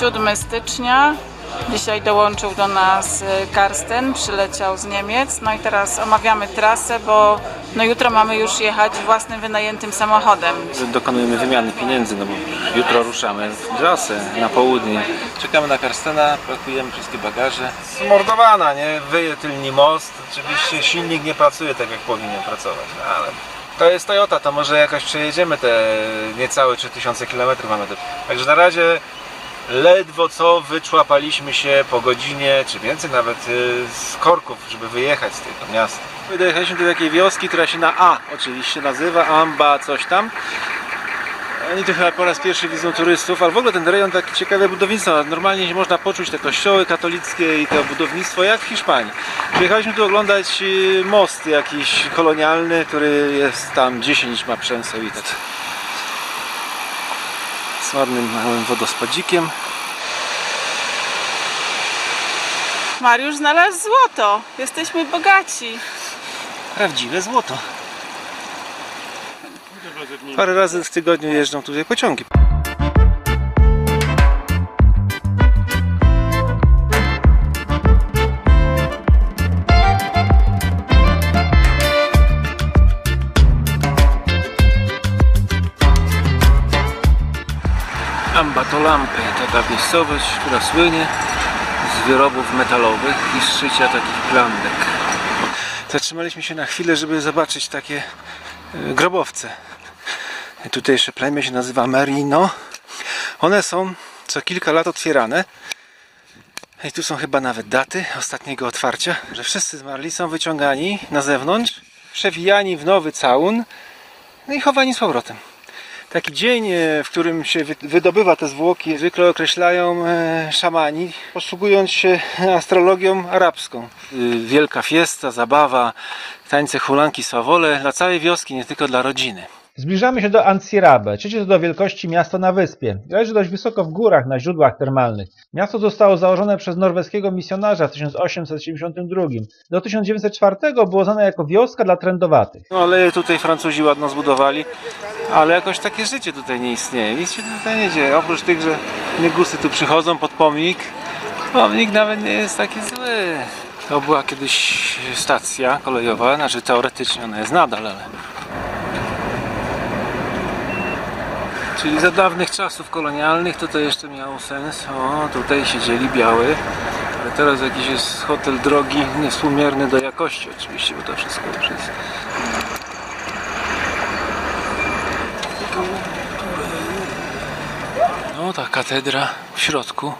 7 stycznia. Dzisiaj dołączył do nas y, Karsten, przyleciał z Niemiec. No i teraz omawiamy trasę, bo no jutro mamy już jechać własnym wynajętym samochodem. Dokonujemy wymiany pieniędzy, no bo jutro ruszamy w trasę na południe. Czekamy na Karstena, pakujemy wszystkie bagaże. Zmordowana, nie? Wyje tylni most. Oczywiście silnik nie pracuje tak jak powinien pracować, no ale to jest Toyota, to może jakoś przejedziemy te niecałe 3000 km mamy. Także na razie ledwo co wyczłapaliśmy się po godzinie, czy więcej nawet y, z korków, żeby wyjechać z tego miasta. Dojechaliśmy do takiej wioski, która się na A oczywiście nazywa, Amba coś tam. Oni tu chyba po raz pierwszy widzą turystów, ale w ogóle ten rejon taki ciekawe budownictwo. Normalnie można poczuć te kościoły katolickie i to budownictwo jak w Hiszpanii. Przyjechaliśmy tu oglądać y, most jakiś kolonialny, który jest tam 10 ma przemysł i tak. Z ładnym małym wodospadzikiem. Mariusz znalazł złoto. Jesteśmy bogaci. Prawdziwe złoto. Parę razy w tygodniu jeżdżą tutaj pociągi. Ambatolampe, taka miejscowość, która słynie z wyrobów metalowych i z szycia takich klandek. Zatrzymaliśmy się na chwilę, żeby zobaczyć takie e, grobowce. Tutejsze plemię się nazywa Merino. One są co kilka lat otwierane. I tu są chyba nawet daty ostatniego otwarcia, że wszyscy zmarli są wyciągani na zewnątrz, przewijani w nowy całun no i chowani z powrotem. Taki dzień, e, w którym się wy- wydobywa te zwłoki, zwykle określają e, szamani, posługując się astrologią arabską. Y, Wielka fiesta, zabawa, tańce, hulanki, swawole dla całej wioski, nie tylko dla rodziny. Zbliżamy się do Ancirabe, trzecie co do wielkości miasto na wyspie. Leży dość wysoko w górach na źródłach termalnych. Miasto zostało założone przez norweskiego misjonarza w 1872. Do 1904 było znane jako wioska dla trędowatych. No ale tutaj Francuzi ładno zbudowali, ale jakoś takie życie tutaj nie istnieje. Nic się tutaj nie dzieje. Oprócz tych, że negusy tu przychodzą pod pomnik. Pomnik nawet nie jest taki zły. To była kiedyś stacja kolejowa, znaczy teoretycznie ona jest nadal, ale... Czyli za dawnych czasów kolonialnych to to jeszcze miało sens. O, tutaj siedzieli biały. Ale teraz jakiś jest hotel drogi, niewspółmierny do jakości oczywiście, bo to wszystko już jest ta katedra w środku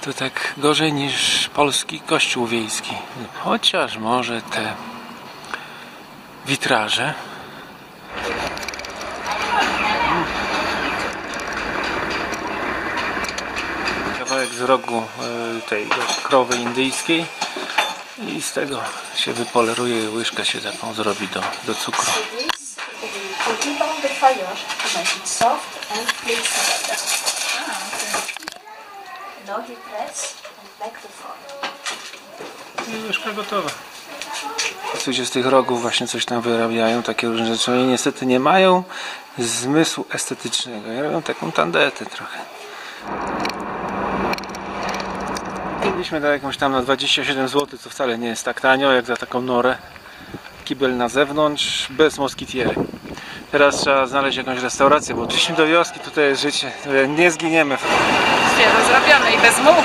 to tak gorzej niż polski kościół wiejski. Chociaż może te witraże. Kawałek z rogu e, tej krowy indyjskiej i z tego się wypoleruje i łyżkę się taką zrobi do, do cukru. The fire to make it soft and together. Now he press and back to fire. I łyżka gotowa. Ludzie z tych rogów właśnie coś tam wyrabiają, takie różne rzeczy. Oni niestety nie mają zmysłu estetycznego. I robią taką tandetę trochę. Byliśmy na jakąś tam na 27 zł, co wcale nie jest tak tanio, jak za taką norę. Kibel na zewnątrz, bez moskitiery. Teraz trzeba znaleźć jakąś restaurację, bo przyszliśmy do wioski, tutaj jest życie. Nie zginiemy. Świeżo zrobione i bez much.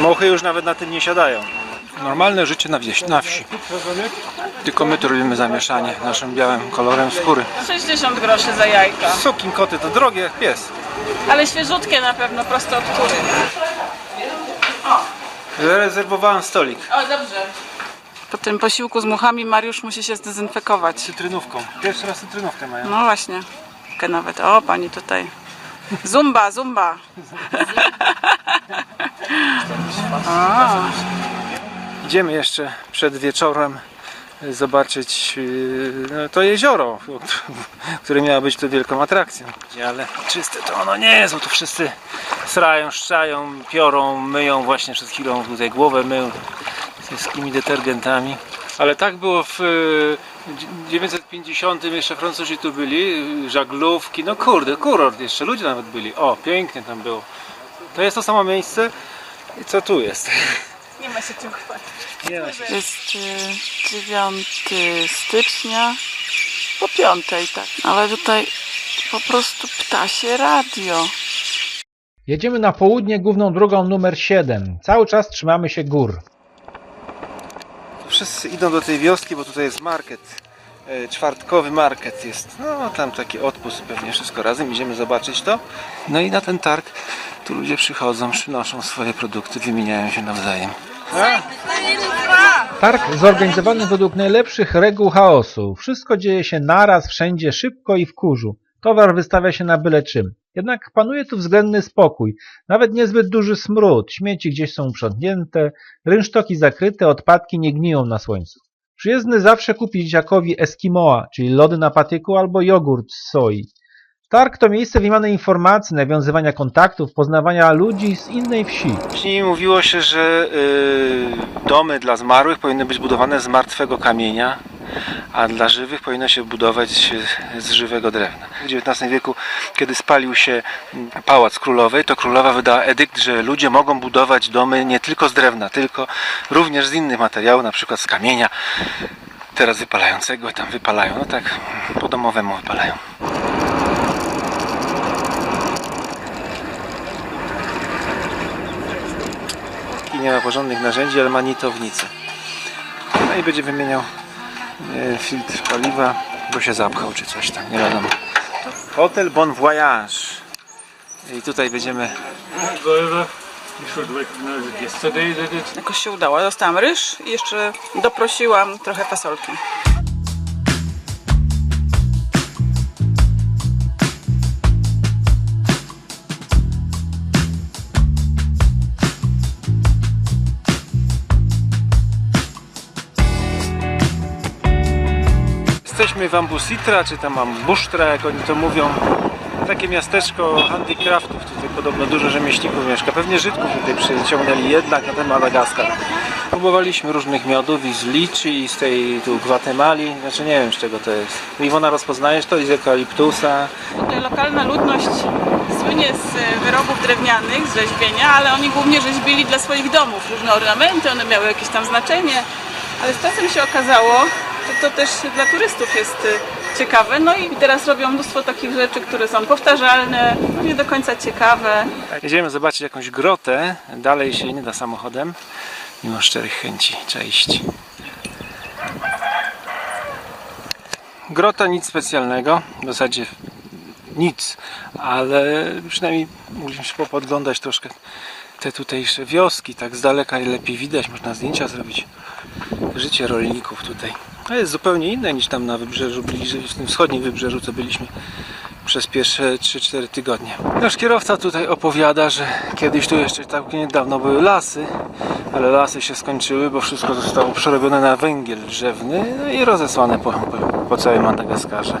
Muchy już nawet na tym nie siadają. Normalne życie na, wieś, na wsi. Tylko my tu robimy zamieszanie naszym białym kolorem skóry. 60 groszy za jajka. Sukin koty to drogie jak pies. Ale świeżutkie na pewno, prosto od kury. Zarezerwowałem stolik. O, dobrze. Po tym posiłku z muchami Mariusz musi się zdezynfekować. Cytrynówką. Pierwszy raz cytrynówkę mają. No właśnie. Takie nawet. O, pani tutaj. Zumba, zumba. Idziemy jeszcze przed wieczorem zobaczyć yy, no, to jezioro, które miało być tu wielką atrakcją. Ale czyste to ono nie jest, bo tu wszyscy srają, szczają, piorą, myją właśnie przed chwilą tutaj głowę myją z wszystkimi detergentami. Ale tak było w yy, 950 jeszcze Francuzi tu byli, yy, żaglówki, no kurde, kurort jeszcze, ludzie nawet byli. O, pięknie tam było. To jest to samo miejsce, co tu jest. Nie ma się czym chwalić. Nie ma się. Jest y, 9 stycznia po piątej, tak. Ale tutaj po prostu ptasie radio. Jedziemy na południe główną drogą numer 7. Cały czas trzymamy się gór. Wszyscy idą do tej wioski, bo tutaj jest market. e, Czwartkowy market jest. No tam taki odpust pewnie wszystko razem. Idziemy zobaczyć to. No i na ten targ tu ludzie przychodzą, przynoszą swoje produkty, wymieniają się nawzajem. Targ zorganizowany według najlepszych reguł chaosu. Wszystko dzieje się naraz, wszędzie, szybko i w kurzu. Towar wystawia się na byle czym. Jednak panuje tu względny spokój. Nawet niezbyt duży smród. Śmieci gdzieś są uprzątnięte, rynsztoki zakryte, odpadki nie gniją na słońcu. Przyjezdny zawsze kupi dzieciakowi Eskimoa, czyli lody na patyku albo jogurt z soi. Targ to miejsce wymiany informacji, nawiązywania kontaktów, poznawania ludzi z innej wsi. Wcześniej mówiło się, że y, domy dla zmarłych powinny być budowane z martwego kamienia, a dla żywych powinno się budować z żywego drewna. W XIX wieku, kiedy spalił się mm, pałac królowej, to królowa wydała edykt, że ludzie mogą budować domy nie tylko z drewna, tylko również z innych materiałów, na przykład z kamienia. Teraz wypalającego, tam wypalają, no tak po domowemu wypalają. I nie ma porządnych narzędzi, ale ma nitownicę. No i będzie wymieniał filtr paliwa, bo się zapchał czy coś tam, nie wiadomo. Hotel Bon Voyage. I tutaj będziemy Jakoś się udało. Dostałam ryż i jeszcze doprosiłam trochę fasolki. Jesteśmy w Ambusitra, czy tam Ambusztra, jak oni to mówią. Takie miasteczko handicraftów, tutaj podobno dużo rzemieślników mieszka. Pewnie Żydków tutaj przyciągnęli jednak na ten Madagaskar. Próbowaliśmy różnych miodów i z liczy i z tej tu Gwatemali, znaczy nie wiem z czego to jest. Iwona rozpoznajesz to i z eukaliptusa. Lokalna ludność słynie z e, wyrobów drewnianych, z rzeźbienia, ale oni głównie rzeźbili dla swoich domów. Różne ornamenty, one miały jakieś tam znaczenie, ale z czasem się okazało, że to też dla turystów jest e, ciekawe. No i teraz robią mnóstwo takich rzeczy, które są powtarzalne, no nie do końca ciekawe. Jedziemy zobaczyć jakąś grotę. Dalej się nie da samochodem, mimo szczerych chęci. Cześć. Grota nic specjalnego, w zasadzie nic, ale przynajmniej mogliśmy się podglądać troszkę te tutejsze wioski, tak z daleka i lepiej widać, można zdjęcia zrobić. Życie rolników tutaj. To jest zupełnie inne niż tam na wybrzeżu, bliżej, w tym wschodnim wybrzeżu, co byliśmy przez pierwsze 3-4 tygodnie. Nasz kierowca tutaj opowiada, że kiedyś tu jeszcze tak niedawno były lasy, ale lasy się skończyły, bo wszystko zostało przerobione na węgiel drzewny no i rozesłane po, po, po całym Madagaskarze.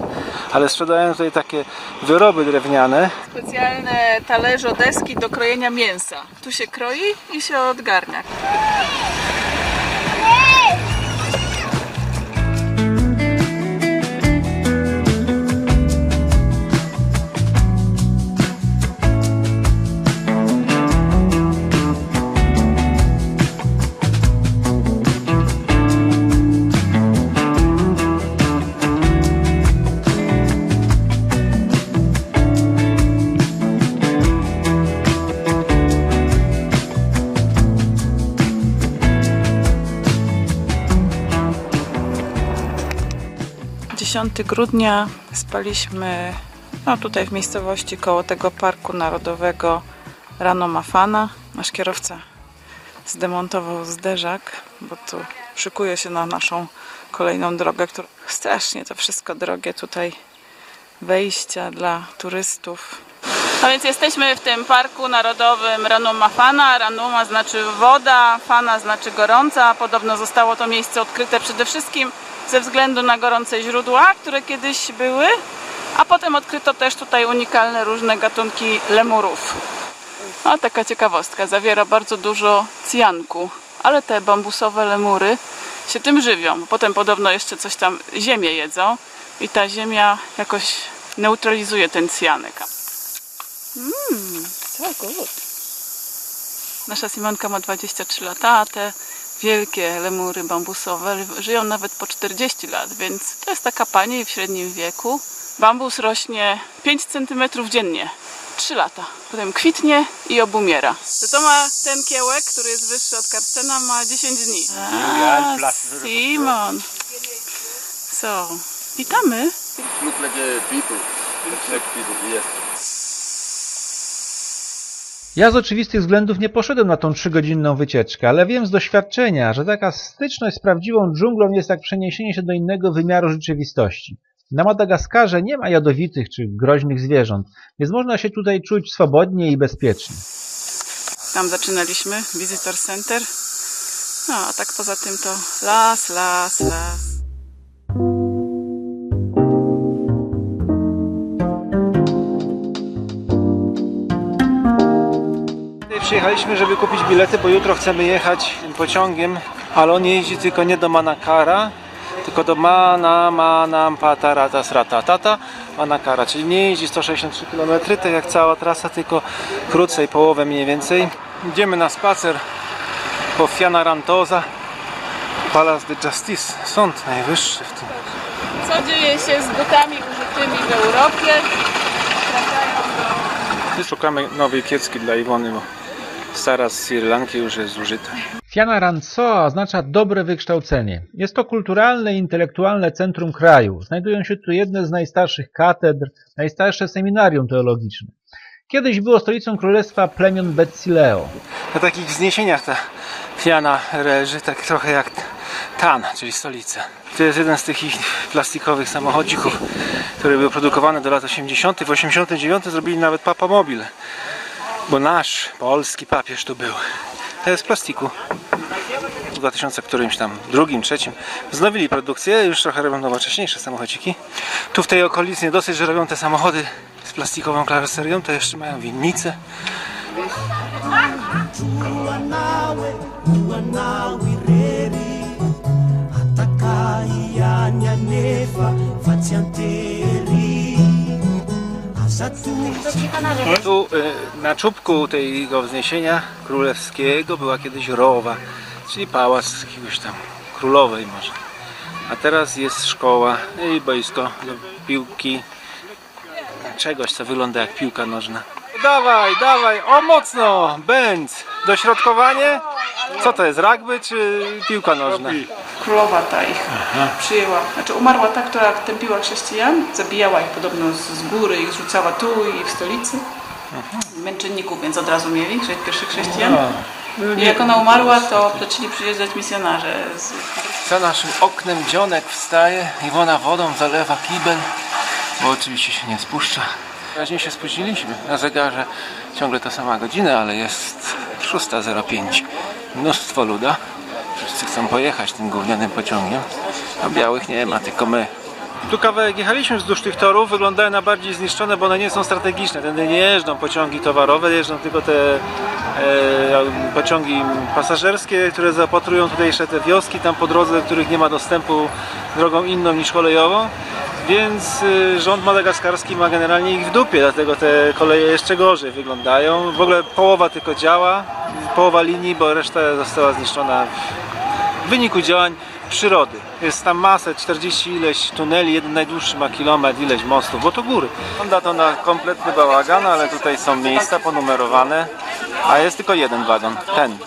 Ale sprzedają tutaj takie wyroby drewniane. Specjalne talerze, deski do krojenia mięsa. Tu się kroi i się odgarnia. Dziesiąty 10 grudnia spaliśmy no, tutaj w miejscowości koło tego Parku Narodowego Rano Mafana. Nasz kierowca zdemontował zderzak, bo tu szykuje się na naszą kolejną drogę, która strasznie to wszystko drogie tutaj wejścia dla turystów. No więc jesteśmy w tym parku narodowym Ranuma Fana. Ranuma znaczy woda, Fana znaczy gorąca. Podobno zostało to miejsce odkryte przede wszystkim ze względu na gorące źródła, które kiedyś były, a potem odkryto też tutaj unikalne różne gatunki lemurów. A taka ciekawostka, zawiera bardzo dużo cjanku, ale te bambusowe lemury się tym żywią. Potem podobno jeszcze coś tam ziemię jedzą i ta ziemia jakoś neutralizuje ten cjanek. Mmm, so good. Nasza Simonka ma 23 lata, a te wielkie lemury bambusowe żyją nawet po 40 lat, więc to jest taka pani w średnim wieku. Bambus rośnie 5 cm dziennie. 3 lata. Potem kwitnie i obumiera. To, to ma ten kiełek, który jest wyższy od karstena, ma 10 dni. A, Simon. So, witamy. look like people. Looks like people, yes. Ja z oczywistych względów nie poszedłem na tą trzygodzinną wycieczkę, ale wiem z doświadczenia, że taka styczność z prawdziwą dżunglą jest jak przeniesienie się do innego wymiaru rzeczywistości. Na Madagaskarze nie ma jadowitych czy groźnych zwierząt, więc można się tutaj czuć swobodnie i bezpiecznie. Tam zaczynaliśmy, Visitor Center. No, a tak poza tym to las, las, las. Przyjechaliśmy, żeby kupić bilety, bo jutro chcemy jechać pociągiem, ale on jeździ tylko nie do Manakara, tylko do Mana, Manam, Patarata, Sratatata, Manakara, czyli nie jeździ 163 km, tak jak cała trasa, tylko krócej, połowę mniej więcej. Idziemy na spacer po Fianarantoza, Palace de Justice, sąd najwyższy w tym. Co dzieje się z butami użytymi w Europie? Szukamy nowej kiecki dla Iwony, bo stara z Sri Lanki już jest zużyta. Fiana Ranco oznacza dobre wykształcenie. Jest to kulturalne i intelektualne centrum kraju. Znajdują się tu jedne z najstarszych katedr, najstarsze seminarium teologiczne. Kiedyś było stolicą królestwa plemion Betsileo. Na takich wzniesieniach ta Fiana leży, tak trochę jak Tan, czyli stolica. To jest jeden z tych ich plastikowych samochodzików, które były produkowane do lat 80. W 89 zrobili nawet papamobil, bo nasz polski papież tu był. To jest plastiku. W 2000 którymś tam, drugim, trzecim wznowili produkcję, już trochę robią nowocześniejsze samochodziki. Tu w tej okolicy nie dosyć, że robią te samochody z plastikową karoserią, to jeszcze mają winnice. ua nawe irery atakai Tu y, na czubku tego wzniesienia królewskiego była kiedyś rowa, czyli pałac jakiegoś tam królowej może. A teraz jest szkoła i boisko do piłki, czegoś co wygląda jak piłka nożna. Dawaj, dawaj, o mocno, Benz, dośrodkowanie? Co to jest, rugby czy piłka nożna? Królowa ta ich przyjęła. Znaczy umarła ta, która tępiła chrześcijan, zabijała ich podobno z, z góry, ich rzucała tu i w stolicy. Męczenników, więc od razu mieli, chrze- pierwszych chrześcijan. I jak ona umarła, to zaczęli przyjeżdżać misjonarze. Z... Za naszym oknem dzionek wstaje, Iwona wodą zalewa kibel, bo oczywiście się nie spuszcza. Raźnie się spóźniliśmy na zegarze, ciągle ta sama godzina, ale jest 6.05. Mnóstwo luda, wszyscy chcą pojechać tym gównianym pociągiem, a białych nie ma, tylko my. Tu kawałek jechaliśmy wzdłuż tych torów, wyglądają na bardziej zniszczone, bo one nie są strategiczne. Tędy nie jeżdżą pociągi towarowe, jeżdżą tylko te e, pociągi pasażerskie, które zapatrują tutejsze te wioski tam po drodze, do których nie ma dostępu drogą inną niż kolejową. Więc y, rząd madagaskarski ma generalnie ich w dupie, dlatego te koleje jeszcze gorzej wyglądają. W ogóle połowa tylko działa, połowa linii, bo reszta została zniszczona w wyniku działań przyrody. Jest tam masę, 40 ileś tuneli, jeden najdłuższy ma kilometr, ileś mostów, bo to góry. Wygląda to na kompletny bałagan, ale tutaj są miejsca ponumerowane, a jest tylko jeden wagon, ten.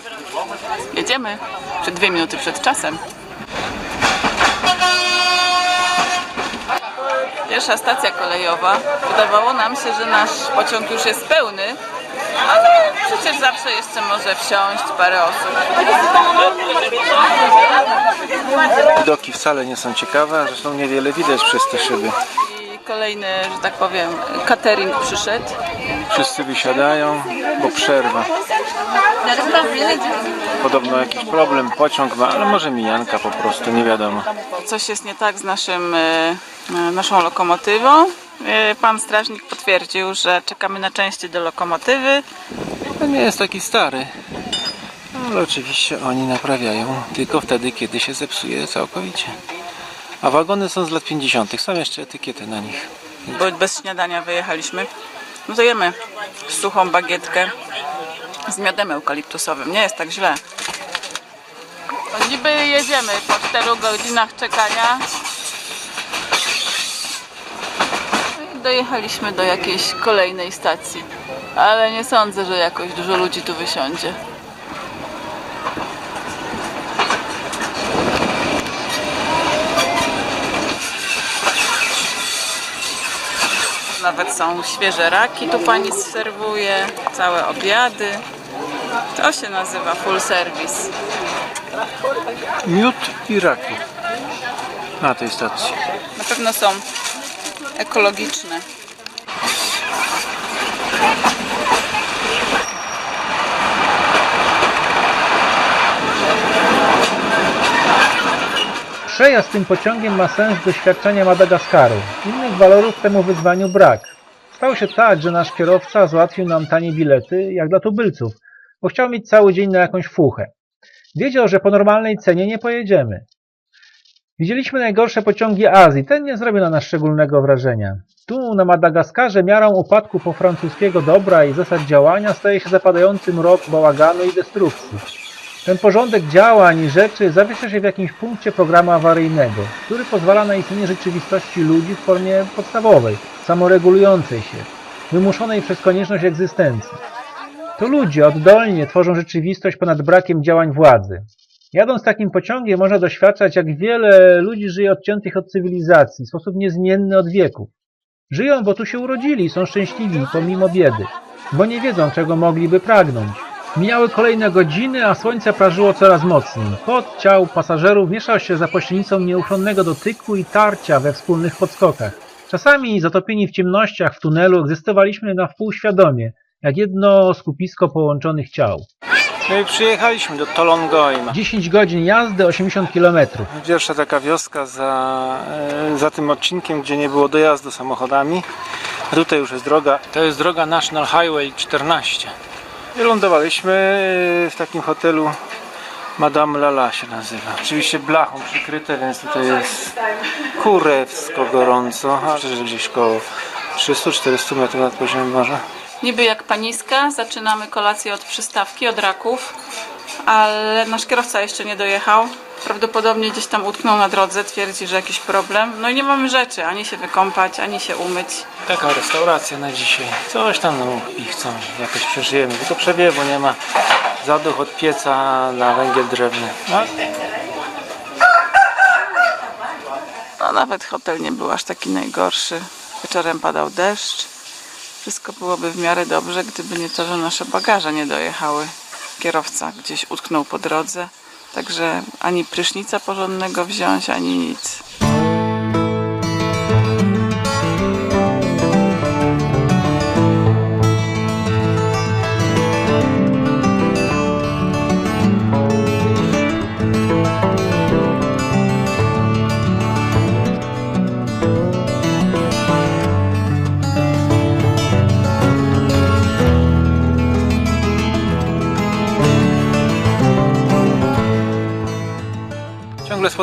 Jedziemy przed dwie minuty przed czasem. Pierwsza stacja kolejowa. Wydawało nam się, że nasz pociąg już jest pełny, ale przecież zawsze jeszcze może wsiąść parę osób. Widoki wcale nie są ciekawe, zresztą niewiele widać przez te szyby. I kolejny, że tak powiem, catering przyszedł. Wszyscy wysiadają, bo przerwa. Podobno jakiś problem, pociąg ma, ale może mijanka po prostu, nie wiadomo. Coś jest nie tak z naszym, e, naszą lokomotywą. E, Pan strażnik potwierdził, że czekamy na części do lokomotywy. To nie jest taki stary, ale oczywiście oni naprawiają tylko wtedy, kiedy się zepsuje całkowicie. A wagony są z lat 50., są jeszcze etykiety na nich. bo bez śniadania wyjechaliśmy. No to jemy suchą bagietkę z miodem eukaliptusowym. Nie jest tak źle. No, niby jedziemy po 4 godzinach czekania. No i dojechaliśmy do jakiejś kolejnej stacji. Ale nie sądzę, że jakoś dużo ludzi tu wysiądzie. Nawet są świeże raki, tu pani serwuje, całe obiady. To się nazywa full service. Miód i raki. Na tej stacji. Na pewno są ekologiczne. Przejazd tym pociągiem ma sens doświadczenia Madagaskaru. Innych walorów temu wyzwaniu brak. Stało się tak, że nasz kierowca załatwił nam tanie bilety, jak dla tubylców, bo chciał mieć cały dzień na jakąś fuchę. Wiedział, że po normalnej cenie nie pojedziemy. Widzieliśmy najgorsze pociągi Azji, ten nie zrobił na nas szczególnego wrażenia. Tu na Madagaskarze miarą upadku po francuskiego dobra i zasad działania staje się zapadający mrok bałaganu i destrukcji. Ten porządek działań i rzeczy zawiesza się w jakimś punkcie programu awaryjnego, który pozwala na istnienie rzeczywistości ludzi w formie podstawowej, samoregulującej się, wymuszonej przez konieczność egzystencji. To ludzie oddolnie tworzą rzeczywistość ponad brakiem działań władzy. Jadąc takim pociągiem można doświadczać, jak wiele ludzi żyje odciętych od cywilizacji w sposób niezmienny od wieków. Żyją, bo tu się urodzili są szczęśliwi pomimo biedy, bo nie wiedzą, czego mogliby pragnąć. Mijały kolejne godziny, a słońce prażyło coraz mocniej. Pot ciał pasażerów mieszał się za pośrednictwem nieuchronnego dotyku i tarcia we wspólnych podskokach. Czasami, zatopieni w ciemnościach w tunelu, egzystowaliśmy na wpół świadomie, jak jedno skupisko połączonych ciał. No i przyjechaliśmy do Tolongoima. 10 godzin jazdy, 80 km. Pierwsza taka wioska za, e, za tym odcinkiem, gdzie nie było dojazdu samochodami. A tutaj już jest droga. To jest droga National Highway 14. I lądowaliśmy e, w takim hotelu Madame Lala się nazywa. Oczywiście blachą przykryte, więc tutaj jest kurewsko gorąco. Że gdzieś koło 300-400 metrów nad poziomem morza. Niby jak paniska, zaczynamy kolację od przystawki, od raków, ale nasz kierowca jeszcze nie dojechał. Prawdopodobnie gdzieś tam utknął na drodze, twierdzi, że jakiś problem. No i nie mamy rzeczy, ani się wykąpać, ani się umyć. Taka restauracja na dzisiaj. Coś tam no, i chcą, jakoś przeżyjemy. Tylko przewiewu nie ma. Zaduch od pieca na węgiel drewny. No, No nawet hotel nie był aż taki najgorszy. Wieczorem padał deszcz. Wszystko byłoby w miarę dobrze, gdyby nie to, że nasze bagaże nie dojechały. Kierowca gdzieś utknął po drodze. Także ani prysznica porządnego wziąć, ani nic.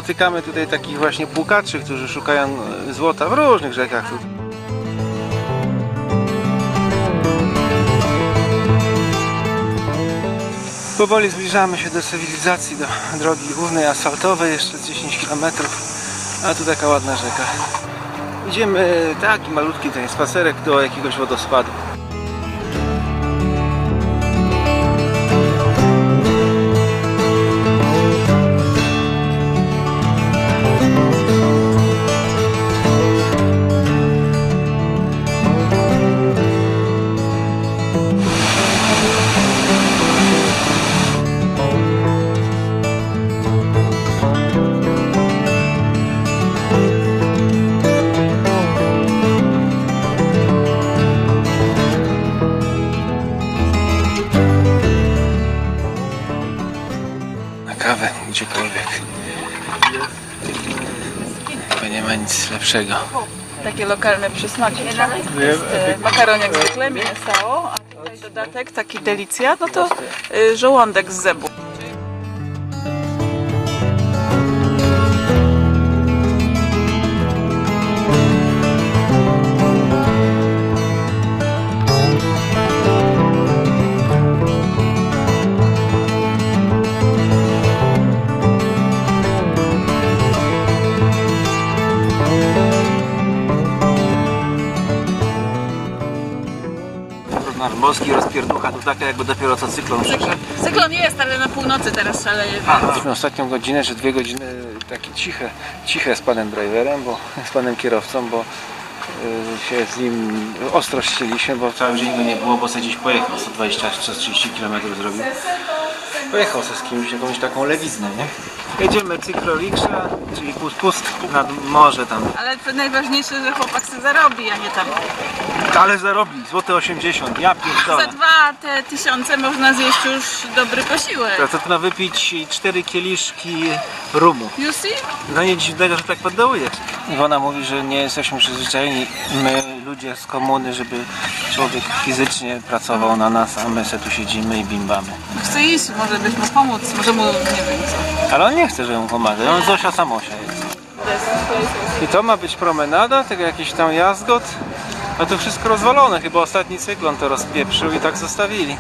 Spotykamy tutaj takich właśnie płukaczy, którzy szukają e, złota w różnych rzekach. Powoli zbliżamy się do cywilizacji, do drogi głównej asfaltowej, jeszcze z 10 km, a tu taka ładna rzeka. Idziemy taki malutki ten spacerek do jakiegoś wodospadu. Gdziekolwiek. Chyba nie ma nic lepszego. Takie lokalne przysmaki. Jest e, makaron jak zwykle, mięsało, a tutaj dodatek taki delicja, no to y, żołądek z zebu. Taka jakby dopiero co cyklon przyszedł. Cyklon jest, ale na północy teraz szaleje. Mieliśmy ostatnią godzinę, czy dwie godziny takie ciche, ciche z panem driverem, bo z panem kierowcą, bo y, się z nim ostro ścieliśmy, bo cały dzień go nie było, bo sobie gdzieś pojechał, 120-130 km zrobił. Pojechał sobie z kimś, jakąś taką lewiznę, nie? Jedziemy cykloriksza, czyli pust, pust nad morze tam. Ale to najważniejsze, że chłopak sobie zarobi, a nie tam. Ale zarobi, złote 80, ja Za pierdolę. dwa te tysiące można zjeść już dobry posiłek. To trudno wypić cztery kieliszki rumu. You see? No nic dziwnego, że tak poddołujesz. Iwona mówi, że nie jesteśmy przyzwyczajeni, my ludzie z komuny, żeby człowiek fizycznie pracował na nas, a my se tu siedzimy i bimbamy. Chce iść, może byś mu pomóc, może mu, nie wiem co. Ale on nie chce, żeby mu pomagać, on Zosia Samosia jest. I to ma być promenada, tego jakiś tam jazgot, a tu wszystko rozwalone, chyba ostatni cyklon to rozpieprzył i tak zostawili.